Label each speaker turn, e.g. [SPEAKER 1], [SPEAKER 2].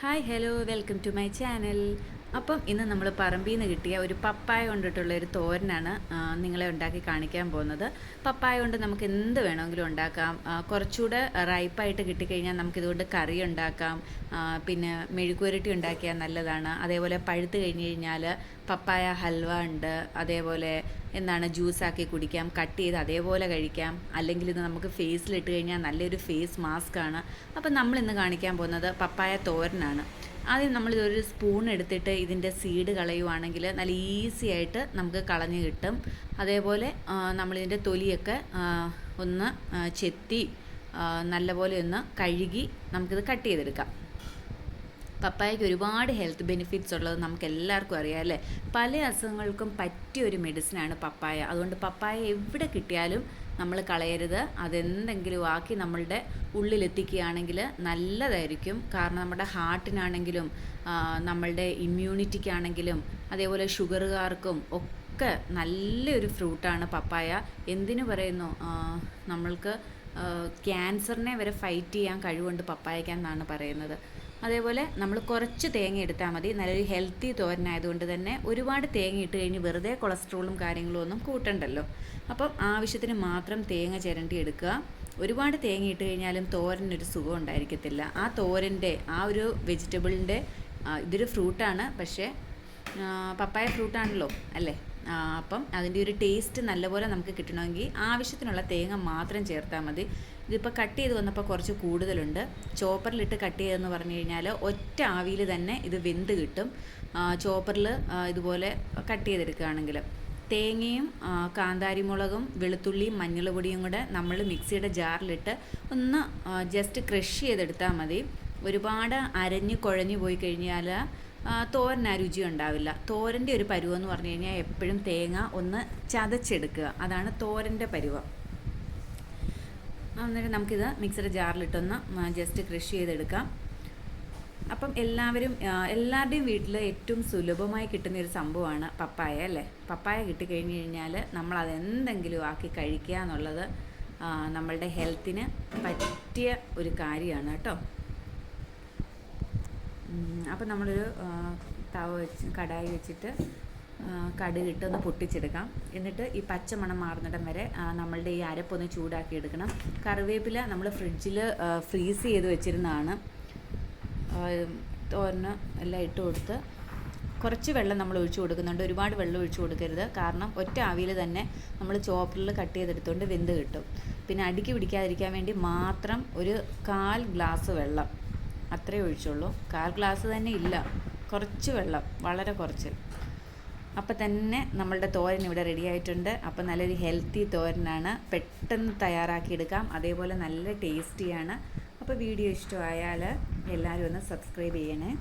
[SPEAKER 1] Hi hello welcome to my channel അപ്പം ഇന്ന് നമ്മൾ പറമ്പിൽ നിന്ന് കിട്ടിയ ഒരു പപ്പായ കൊണ്ടിട്ടുള്ള ഒരു തോരനാണ് നിങ്ങളെ ഉണ്ടാക്കി കാണിക്കാൻ പോകുന്നത്. പപ്പായ കൊണ്ട് നമുക്ക് എന്ത് വേണമെങ്കിലും ഉണ്ടാക്കാം. കുറച്ചുകൂടെ റൈപ്പായിട്ട് കിട്ടിക്കഴിഞ്ഞാൽ നമുക്കിതുകൊണ്ട് കറി ഉണ്ടാക്കാം. പിന്നെ മെഴുക്കുരട്ടി ഉണ്ടാക്കിയാൽ നല്ലതാണ്. അതേപോലെ പഴുത്ത് കഴിഞ്ഞ് കഴിഞ്ഞാൽ പപ്പായ ഹൽവ ഉണ്ട്. അതേപോലെ എന്താണ് ജ്യൂസാക്കി കുടിക്കാം. കട്ട് ചെയ്ത് അതേപോലെ കഴിക്കാം. അല്ലെങ്കിൽ ഇത് നമുക്ക് ഫേസിലിട്ട് കഴിഞ്ഞാൽ നല്ലൊരു ഫേസ് മാസ്ക് ആണ്. അപ്പം നമ്മൾ ഇന്ന് കാണിക്കാൻ പോകുന്നത് പപ്പായ തോരനാണ്. ആദ്യം നമ്മൾ നമ്മളിതൊരു സ്പൂൺ എടുത്തിട്ട് ഇതിന്റെ സീഡ് കളയുവാണെങ്കിൽ നല്ല ഈസി ആയിട്ട് നമുക്ക് കളഞ്ഞ് കിട്ടും. അതേപോലെ നമ്മളിതിന്റെ തൊലിയൊക്കെ ഒന്ന് ചെത്തി നല്ലപോലെ ഒന്ന് കഴുകി നമുക്കിത് കട്ട് ചെയ്തെടുക്കാം. പപ്പായയ്ക്ക് ഒരുപാട് ഹെൽത്ത് ബെനിഫിറ്റ്സ് ഉള്ളത് നമുക്ക് എല്ലാവർക്കും അറിയാം അല്ലേ? പല അസുഖങ്ങൾക്കും പറ്റിയ ഒരു മെഡിസിനാണ് പപ്പായ. അതുകൊണ്ട് പപ്പായ എവിടെ കിട്ടിയാലും നമ്മൾ കളയരുത്. അതെന്തെങ്കിലും ആക്കി നമ്മളുടെ ഉള്ളിലെത്തിക്കുകയാണെങ്കിൽ നല്ലതായിരിക്കും. കാരണം നമ്മുടെ ഹാർട്ടിനാണെങ്കിലും നമ്മളുടെ ഇമ്മ്യൂണിറ്റിക്കാണെങ്കിലും അതേപോലെ ഷുഗറുകാർക്കും ഒക്കെ നല്ലൊരു ഫ്രൂട്ടാണ് പപ്പായ. എന്തിനു പറയുന്നു? നമ്മൾക്ക് ക്യാൻസറിനെ വരെ ഫൈറ്റ് ചെയ്യാൻ കഴിവുണ്ട് പപ്പായക്കാന്നാണ് പറയുന്നത്. അതേപോലെ നമ്മൾ കുറച്ച് തേങ്ങ എടുത്താൽ മതി. നല്ലൊരു ഹെൽത്തി തോരനായതുകൊണ്ട് തന്നെ ഒരുപാട് തേങ്ങ ഇട്ട് കഴിഞ്ഞ് വെറുതെ കൊളസ്ട്രോളും കാര്യങ്ങളും ഒന്നും കൂട്ടണ്ടല്ലോ. അപ്പം ആവശ്യത്തിന് മാത്രം തേങ്ങ ചിരണ്ടി എടുക്കുക. ഒരുപാട് തേങ്ങ ഇട്ട് കഴിഞ്ഞാലും തോരനൊരു സുഖം ഉണ്ടായിരിക്കത്തില്ല. ആ തോരന്റെ ആ ഒരു വെജിറ്റബിളിന്റെ ഇതൊരു ഫ്രൂട്ടാണ് പക്ഷേ പപ്പായ ഫ്രൂട്ടാണല്ലോ അല്ലേ? അപ്പം അതിന്റെ ഒരു ടേസ്റ്റ് നല്ലപോലെ നമുക്ക് കിട്ടണമെങ്കിൽ ആവശ്യത്തിനുള്ള തേങ്ങ മാത്രം ചേർത്താൽ മതി. ഇതിപ്പോൾ കട്ട് ചെയ്ത് വന്നപ്പോൾ കുറച്ച് കൂടുതലുണ്ട്. ചോപ്പറിലിട്ട് കട്ട് ചെയ്തെന്ന് പറഞ്ഞു കഴിഞ്ഞാൽ ഒറ്റ ആവിയിൽ തന്നെ ഇത് വെന്ത് കിട്ടും. ചോപ്പറിൽ ഇതുപോലെ കട്ട് ചെയ്തെടുക്കുകയാണെങ്കിൽ തേങ്ങയും കാന്താരിമുളകും വെളുത്തുള്ളിയും മഞ്ഞൾപൊടിയും കൂടെ നമ്മൾ മിക്സിയുടെ ജാറിലിട്ട് ഒന്ന് ജസ്റ്റ് ക്രഷ് ചെയ്തെടുത്താൽ മതി. ഒരുപാട് അരഞ്ഞ് കുഴഞ്ഞു പോയി കഴിഞ്ഞാൽ ആ, തോരന് ആ രുചി ഉണ്ടാവില്ല. തോരന്റെ ഒരു പരുവം എന്ന് പറഞ്ഞു കഴിഞ്ഞാൽ എപ്പോഴും തേങ്ങ ഒന്ന് ചതച്ചെടുക്കുക. അതാണ് തോരന്റെ പരുവം. അന്നേരം നമുക്കിത് മിക്സിയുടെ ജാറിലിട്ടൊന്ന് ജസ്റ്റ് ക്രഷ് ചെയ്തെടുക്കാം. അപ്പം എല്ലാവരും എല്ലാവരുടെയും വീട്ടിൽ ഏറ്റവും സുലഭമായി കിട്ടുന്ന ഒരു സംഭവമാണ് പപ്പായ അല്ലേ? പപ്പായ കിട്ടിക്കഴിഞ്ഞ് കഴിഞ്ഞാൽ നമ്മൾ അതെന്തെങ്കിലും ആക്കി കഴിക്കുക എന്നുള്ളത് നമ്മളുടെ ഹെൽത്തിന് പറ്റിയ ഒരു കാര്യമാണ് കേട്ടോ. ഉം, അപ്പം നമ്മളൊരു തവ വെച്ച് കടായി വെച്ചിട്ട് കടുകിട്ട് ഒന്ന് പൊട്ടിച്ചെടുക്കാം. എന്നിട്ട് ഈ പച്ചമണം മാറുന്നിടം വരെ നമ്മളുടെ ഈ അരപ്പൊന്ന് ചൂടാക്കി എടുക്കണം കറിവേപ്പില നമ്മൾ ഫ്രിഡ്ജിൽ ഫ്രീസ് ചെയ്ത് വെച്ചിരുന്നതാണ്. തോരന് എല്ലാം ഇട്ട് കൊടുത്ത് കുറച്ച് വെള്ളം നമ്മൾ ഒഴിച്ചു കൊടുക്കുന്നുണ്ട്. ഒരുപാട് വെള്ളം ഒഴിച്ചു കൊടുക്കരുത്. കാരണം ഒറ്റ ആവിയിൽ തന്നെ നമ്മൾ ചോപ്പറിൽ കട്ട് ചെയ്തെടുത്തുകൊണ്ട് വെന്ത് കിട്ടും. പിന്നെ അടിക്ക് പിടിക്കാതിരിക്കാൻ വേണ്ടി മാത്രം ഒരു കാൽ ഗ്ലാസ് വെള്ളം അത്രേ ഒഴിച്ചുള്ളൂ. കാൽ ഗ്ലാസ് തന്നെ ഇല്ല. കുറച്ച് വെള്ളം വളരെ കുറച്ച്. അപ്പോൾ തന്നെ നമ്മളുടെ തോരൻ ഇവിടെ റെഡി ആയിട്ടുണ്ട്. അപ്പം നല്ലൊരു ഹെൽത്തി തോരനാണ്. പെട്ടെന്ന് തയ്യാറാക്കി എടുക്കാം അതേപോലെ നല്ല ടേസ്റ്റിയാണ് അപ്പോൾ വീഡിയോ ഇഷ്ടമായാൽ എല്ലാവരും ഒന്ന് സബ്സ്ക്രൈബ് ചെയ്യണേ.